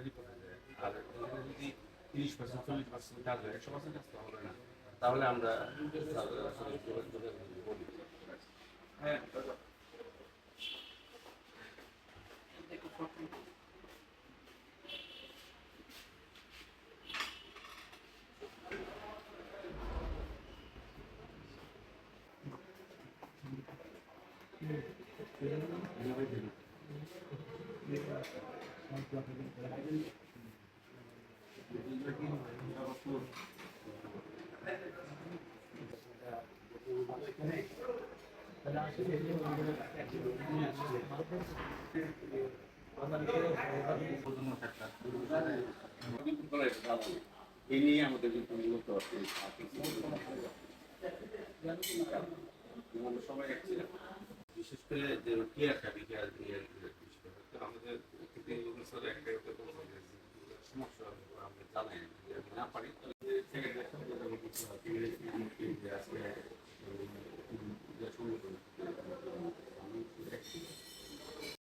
যদি তিরিশ পার্সেন্ট চল্লিশ পার্সেন্ট কাজ হয় একশো পার্সেন্ট কাজ তো হবে না তাহলে আমরা যোগাযোগ এই নিয়ে আমাদের কিন্তু মূলত সবাই বিশেষ করে যে কেয়ার কাটি কেয়ার আমাদের থেকে স্যার একটা একটা করে বলে যে সমস্যা হবে,